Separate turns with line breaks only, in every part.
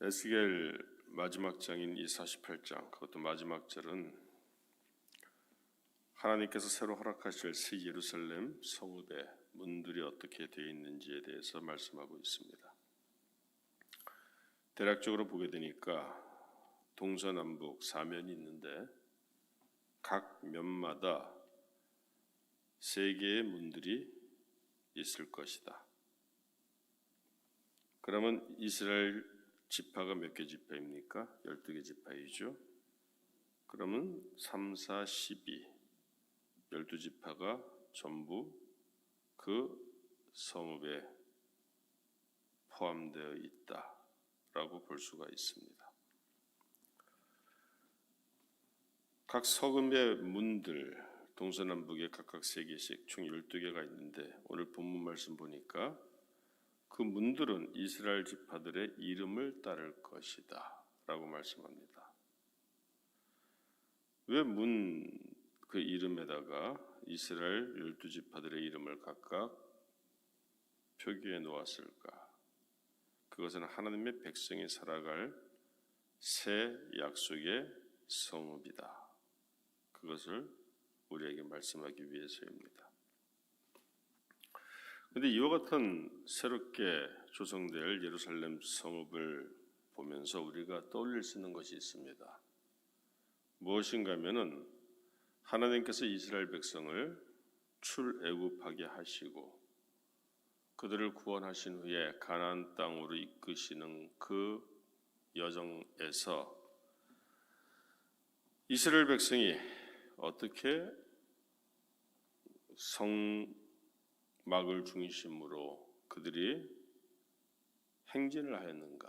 에스겔 마지막 장인 이 48장 그것도 마지막 절은 하나님께서 새로 허락하실 새 예루살렘 성읍의 문들이 어떻게 되어 있는지에 대해서 말씀하고 있습니다. 대략적으로 보게 되니까 동서남북 사면이 있는데 각 면마다 세 개의 문들이 있을 것이다. 그러면 이스라엘 지파가 몇 개 지파입니까? 12개 지파이죠. 그러면 3, 4, 12 12지파가 전부 그 성읍에 포함되어 있다라고 볼 수가 있습니다. 각 서금의 문들 동서남북에 각각 세 개씩 총 12개가 있는데 오늘 본문 말씀 보니까 그 문들은 이스라엘 지파들의 이름을 따를 것이다 라고 말씀합니다. 왜 문 그 이름에다가 이스라엘 열두 지파들의 이름을 각각 표기해 놓았을까? 그것은 하나님의 백성이 살아갈 새 약속의 성읍이다. 그것을 우리에게 말씀하기 위해서입니다. 그런데 이와 같은 새롭게 조성될 예루살렘 성읍을 보면서 우리가 떠올릴 수 있는 것이 있습니다. 무엇인가 하면은 하나님께서 이스라엘 백성을 출애굽하게 하시고 그들을 구원하신 후에 가나안 땅으로 이끄시는 그 여정에서 이스라엘 백성이 어떻게 성 막을 중심으로 그들이 행진을 하였는가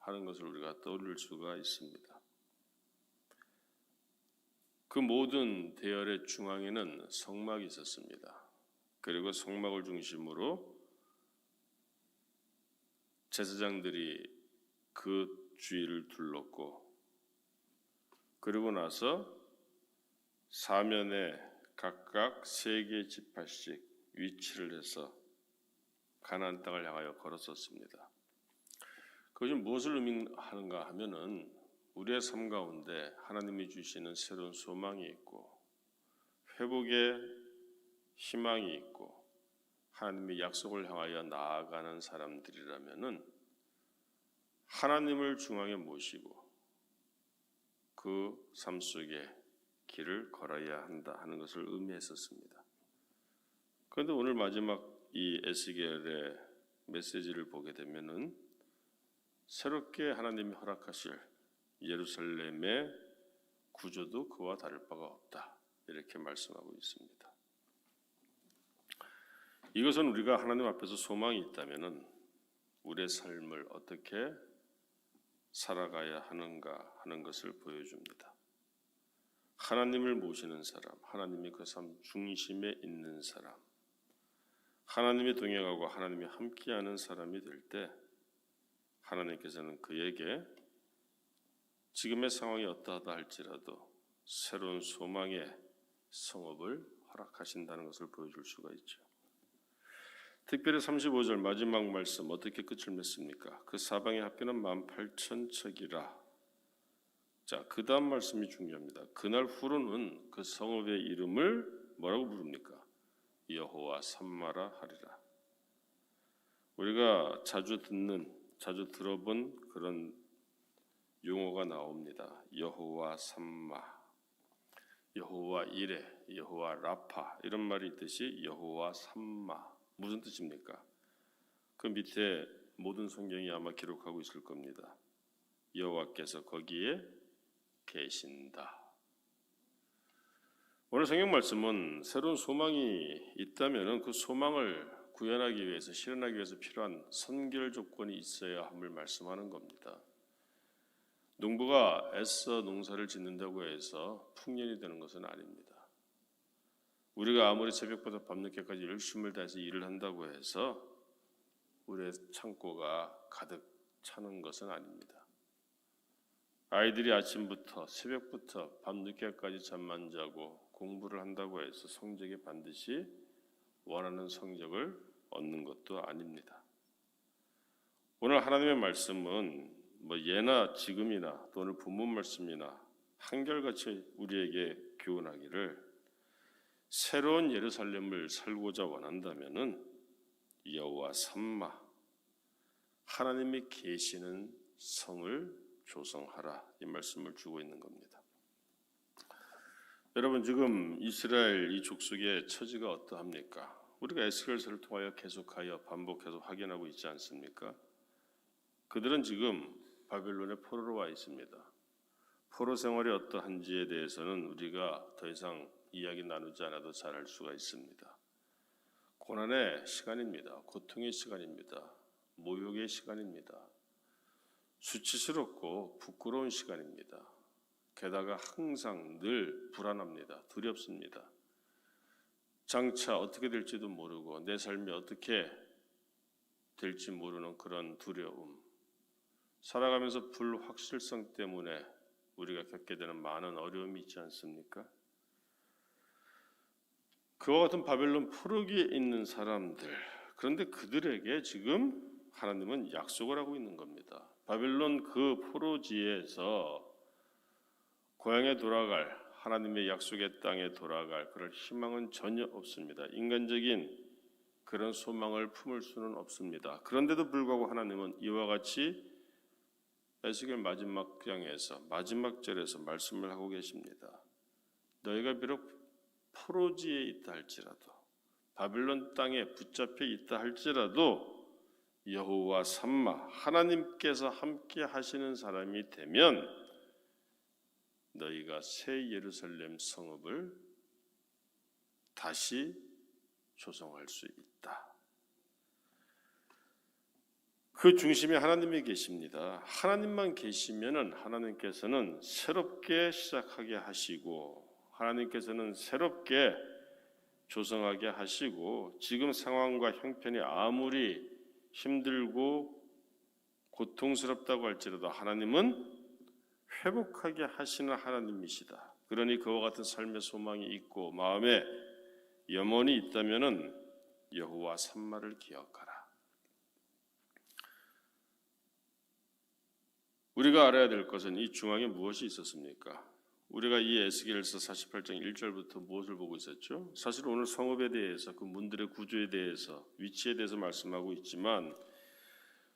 하는 것을 우리가 떠올릴 수가 있습니다. 그 모든 대열의 중앙에는 성막이 있었습니다. 그리고 성막을 중심으로 제사장들이 그 주위를 둘렀고 그리고 나서 사면에 각각 세 개 지파씩 위치를 해서 가나안 땅을 향하여 걸었었습니다. 그것이 무엇을 의미하는가 하면은 우리의 삶 가운데 하나님이 주시는 새로운 소망이 있고 회복의 희망이 있고 하나님의 약속을 향하여 나아가는 사람들이라면은 하나님을 중앙에 모시고 그 삶 속에 길을 걸어야 한다 하는 것을 의미했었습니다. 그런데 오늘 마지막 이 에스겔의 메시지를 보게 되면은 새롭게 하나님이 허락하실 예루살렘의 구조도 그와 다를 바가 없다. 이렇게 말씀하고 있습니다. 이것은 우리가 하나님 앞에서 소망이 있다면은 우리의 삶을 어떻게 살아가야 하는가 하는 것을 보여줍니다. 하나님을 모시는 사람, 하나님이 그 삶 중심에 있는 사람, 하나님이 동행하고 하나님이 함께하는 사람이 될 때 하나님께서는 그에게 지금의 상황이 어떠하다 할지라도 새로운 소망의 성업을 허락하신다는 것을 보여줄 수가 있죠. 특별히 35절 마지막 말씀 어떻게 끝을 맺습니까? 그 사방의 학교는 만 팔천 척이라. 자, 그 다음 말씀이 중요합니다. 그날 후로는 그 성읍의 이름을 뭐라고 부릅니까? 여호와 삼마라 하리라. 우리가 자주 듣는, 자주 들어본 그런 용어가 나옵니다. 여호와 삼마, 여호와 이레, 여호와 라파 이런 말이 있듯이 여호와 삼마 무슨 뜻입니까? 그 밑에 모든 성경이 아마 기록하고 있을 겁니다. 여호와께서 거기에 계신다. 오늘 성경 말씀은 새로운 소망이 있다면 그 소망을 구현하기 위해서 실현하기 위해서 필요한 선결 조건이 있어야 함을 말씀하는 겁니다. 농부가 애써 농사를 짓는다고 해서 풍년이 되는 것은 아닙니다. 우리가 아무리 새벽부터 밤늦게까지 열심을 다해서 일을 한다고 해서 우리의 창고가 가득 차는 것은 아닙니다. 아이들이 아침부터 새벽부터 밤늦게까지 잠만 자고 공부를 한다고 해서 성적에 반드시 원하는 성적을 얻는 것도 아닙니다. 오늘 하나님의 말씀은 뭐 예나 지금이나 또는 본문 말씀이나 한결같이 우리에게 교훈하기를 새로운 예루살렘을 살고자 원한다면은 여호와 삼마 하나님이 계시는 성을 조성하라 이 말씀을 주고 있는 겁니다. 여러분 지금 이스라엘 이 족속의 처지가 어떠합니까? 우리가 에스겔서를 통하여 계속하여 반복해서 확인하고 있지 않습니까? 그들은 지금 바벨론의 포로로 와 있습니다. 포로 생활이 어떠한지에 대해서는 우리가 더 이상 이야기 나누지 않아도 잘 알 수가 있습니다. 고난의 시간입니다. 고통의 시간입니다. 모욕의 시간입니다. 수치스럽고 부끄러운 시간입니다. 게다가 항상 늘 불안합니다. 두렵습니다. 장차 어떻게 될지도 모르고 내 삶이 어떻게 될지 모르는 그런 두려움. 살아가면서 불확실성 때문에 우리가 겪게 되는 많은 어려움이 있지 않습니까? 그와 같은 바벨론 포로기에 있는 사람들. 그런데 그들에게 지금 하나님은 약속을 하고 있는 겁니다. 바벨론 그 포로지에서 고향에 돌아갈 하나님의 약속의 땅에 돌아갈 그럴 희망은 전혀 없습니다. 인간적인 그런 소망을 품을 수는 없습니다. 그런데도 불구하고 하나님은 이와 같이 에스겔 마지막 장에서 마지막 절에서 말씀을 하고 계십니다. 너희가 비록 포로지에 있다 할지라도 바빌론 땅에 붙잡혀 있다 할지라도 여호와 삼마 하나님께서 함께 하시는 사람이 되면 너희가 새 예루살렘 성읍을 다시 조성할 수 있다. 그 중심에 하나님이 계십니다. 하나님만 계시면은 하나님께서는 새롭게 시작하게 하시고 하나님께서는 새롭게 조성하게 하시고 지금 상황과 형편이 아무리 힘들고 고통스럽다고 할지라도 하나님은 회복하게 하시는 하나님이시다. 그러니 그와 같은 삶의 소망이 있고 마음에 염원이 있다면은 여호와 산마를 기억하라. 우리가 알아야 될 것은 이 중앙에 무엇이 있었습니까? 우리가 이 에스겔서 48장 1절부터 무엇을 보고 있었죠? 사실 오늘 성읍에 대해서 그 문들의 구조에 대해서 위치에 대해서 말씀하고 있지만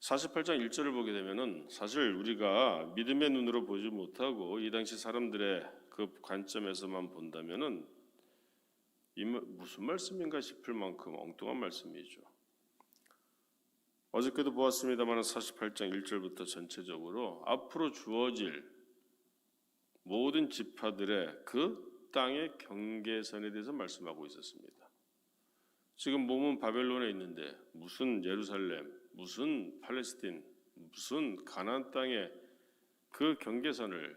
48장 1절을 보게 되면은 사실 우리가 믿음의 눈으로 보지 못하고 이 당시 사람들의 그 관점에서만 본다면은 이 무슨 말씀인가 싶을 만큼 엉뚱한 말씀이죠. 어저께도 보았습니다만 48장 1절부터 전체적으로 앞으로 주어질 모든 지파들의 그 땅의 경계선에 대해서 말씀하고 있었습니다. 지금 몸은 바벨론에 있는데 무슨 예루살렘, 무슨 팔레스틴, 무슨 가나안 땅의 그 경계선을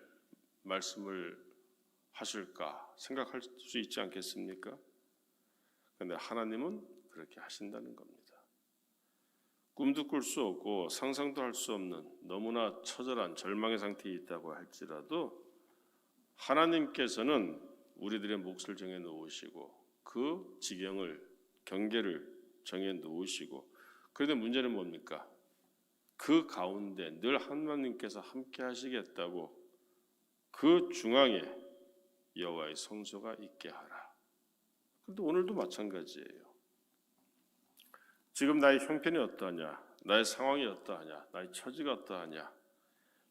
말씀을 하실까 생각할 수 있지 않겠습니까? 그런데 하나님은 그렇게 하신다는 겁니다. 꿈도 꿀 수 없고 상상도 할 수 없는 너무나 처절한 절망의 상태에 있다고 할지라도 하나님께서는 우리들의 몫을 정해 놓으시고 그 지경을 경계를 정해 놓으시고 그런데 문제는 뭡니까? 그 가운데 늘 하나님께서 함께 하시겠다고 그 중앙에 여호와의 성소가 있게 하라. 근데 오늘도 마찬가지예요. 지금 나의 형편이 어떠하냐? 나의 상황이 어떠하냐? 나의 처지가 어떠하냐?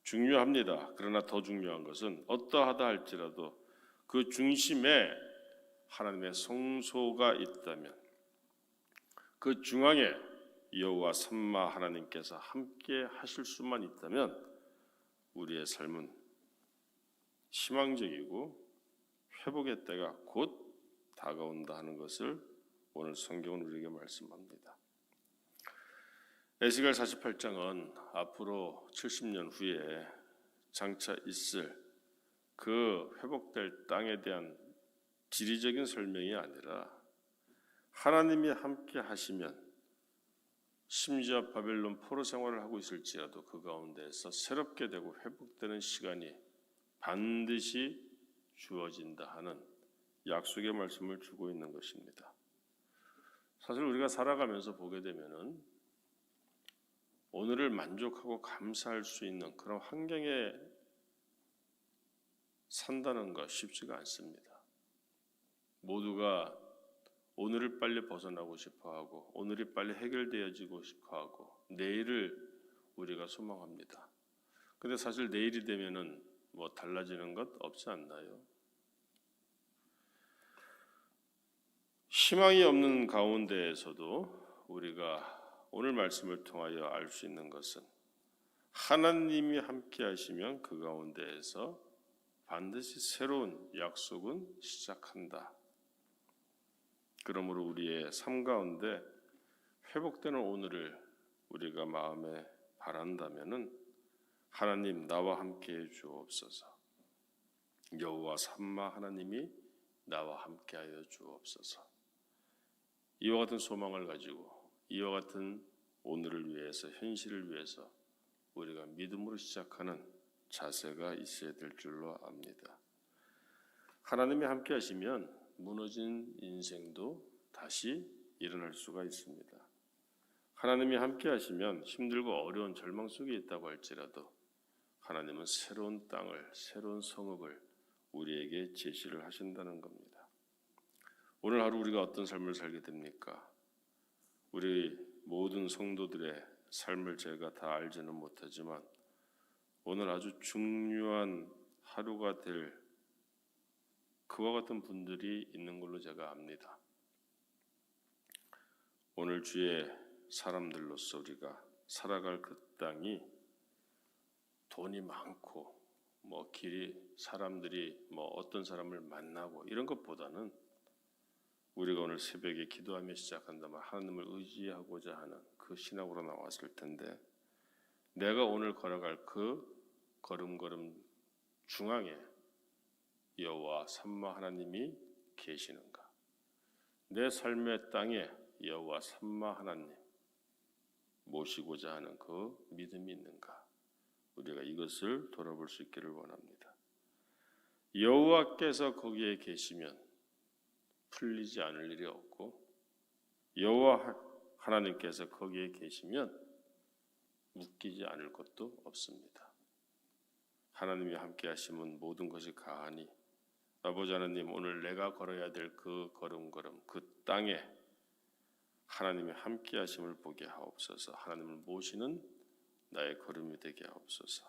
중요합니다. 그러나 더 중요한 것은 어떠하다 할지라도 그 중심에 하나님의 성소가 있다면 그 중앙에 여호와 삼마 하나님께서 함께 하실 수만 있다면 우리의 삶은 희망적이고 회복의 때가 곧 다가온다 하는 것을 오늘 성경은 우리에게 말씀합니다. 에스겔 48장은 앞으로 70년 후에 장차 있을 그 회복될 땅에 대한 지리적인 설명이 아니라 하나님이 함께 하시면 심지어 바벨론 포로 생활을 하고 있을지라도 그 가운데서 새롭게 되고 회복되는 시간이 반드시 주어진다 하는 약속의 말씀을 주고 있는 것입니다. 사실 우리가 살아가면서 보게 되면은 오늘을 만족하고 감사할 수 있는 그런 환경에 산다는 것 쉽지가 않습니다. 모두가 오늘을 빨리 벗어나고 싶어 하고 오늘이 빨리 해결되어지고 싶어 하고 내일을 우리가 소망합니다. 근데 사실 내일이 되면은 뭐 달라지는 것 없지 않나요? 희망이 없는 가운데에서도 우리가 오늘 말씀을 통하여 알 수 있는 것은 하나님이 함께 하시면 그 가운데에서 반드시 새로운 약속은 시작한다. 그러므로 우리의 삶 가운데 회복되는 오늘을 우리가 마음에 바란다면은 하나님 나와 함께 해 주옵소서. 여호와 삼마 하나님이 나와 함께하여 주옵소서. 이와 같은 소망을 가지고 이와 같은 오늘을 위해서 현실을 위해서 우리가 믿음으로 시작하는 자세가 있어야 될 줄로 압니다. 하나님이 함께 하시면 무너진 인생도 다시 일어날 수가 있습니다. 하나님이 함께 하시면 힘들고 어려운 절망 속에 있다고 할지라도 하나님은 새로운 땅을 새로운 성읍을 우리에게 제시를 하신다는 겁니다. 오늘 하루 우리가 어떤 삶을 살게 됩니까? 우리 모든 성도들의 삶을 제가 다 알지는 못하지만 오늘 아주 중요한 하루가 될 그와 같은 분들이 있는 걸로 제가 압니다. 오늘 주의 사람들로서 우리가 살아갈 그 땅이 돈이 많고 뭐 길이 사람들이 뭐 어떤 사람을 만나고 이런 것보다는 우리가 오늘 새벽에 기도하며 시작한다면 하나님을 의지하고자 하는 그 신학으로 나왔을 텐데 내가 오늘 걸어갈 그 걸음걸음 중앙에 여호와 삼마 하나님이 계시는가? 내 삶의 땅에 여호와 삼마 하나님 모시고자 하는 그 믿음이 있는가? 우리가 이것을 돌아볼 수 있기를 원합니다. 여호와께서 거기에 계시면 풀리지 않을 일이 없고 여호와 하나님께서 거기에 계시면 묶이지 않을 것도 없습니다. 하나님이 함께 하시면 모든 것이 가하니 아버지 하나님 오늘 내가 걸어야 될 그 걸음걸음 그 땅에 하나님이 함께 하심을 보게 하옵소서 하나님을 모시는 나의 걸음이 되게 하옵소서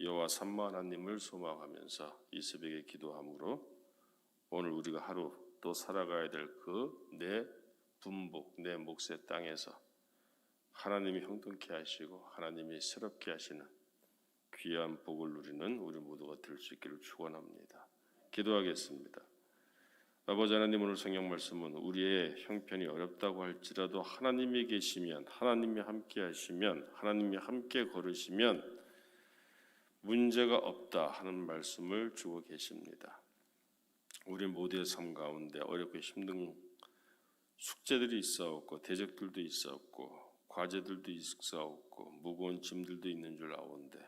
여호와 삼마 하나님을 소망하면서 이 새벽에 기도함으로 오늘 우리가 하루 또 살아가야 될 그 내 분복 내 몫의 땅에서 하나님이 형통케 하시고 하나님이 새롭게 하시는 귀한 복을 누리는 우리 모두가 될 수 있기를 축원합니다. 기도하겠습니다. 아버지 하나님 오늘 성경 말씀은 우리의 형편이 어렵다고 할지라도 하나님이 계시면 하나님이 함께 하시면 하나님이 함께 걸으시면 문제가 없다 하는 말씀을 주고 계십니다. 우리 모두의 삶 가운데 어렵고 힘든 숙제들이 있어왔고 대적들도 있었고 과제들도 있어왔고 무거운 짐들도 있는 줄 아오는데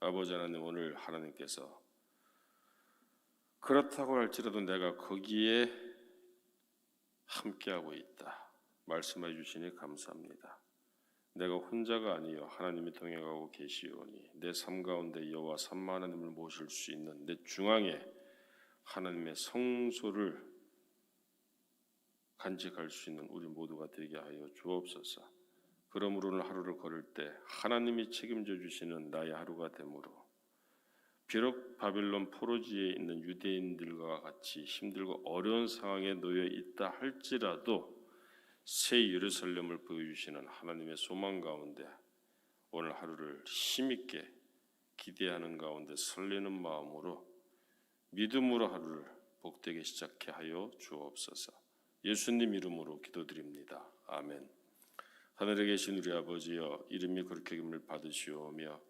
아버지 하나님 오늘 하나님께서 그렇다고 할지라도 내가 거기에 함께하고 있다 말씀해 주시니 감사합니다. 내가 혼자가 아니요 하나님이 동행하고 계시오니 내 삶 가운데 여호와 삼마 하나님을 모실 수 있는 내 중앙에 하나님의 성소를 간직할 수 있는 우리 모두가 되게 하여 주옵소서. 그러므로 오늘 하루를 걸을 때 하나님이 책임져 주시는 나의 하루가 되므로 비록 바빌론 포로지에 있는 유대인들과 같이 힘들고 어려운 상황에 놓여 있다 할지라도 새 예루살렘을 보여주시는 하나님의 소망 가운데 오늘 하루를 힘있게 기대하는 가운데 설레는 마음으로 믿음으로 하루를 복되게 시작해 하여 주옵소서. 예수님 이름으로 기도드립니다. 아멘. 하늘에 계신 우리 아버지여 이름이 그렇게 김을 받으시오며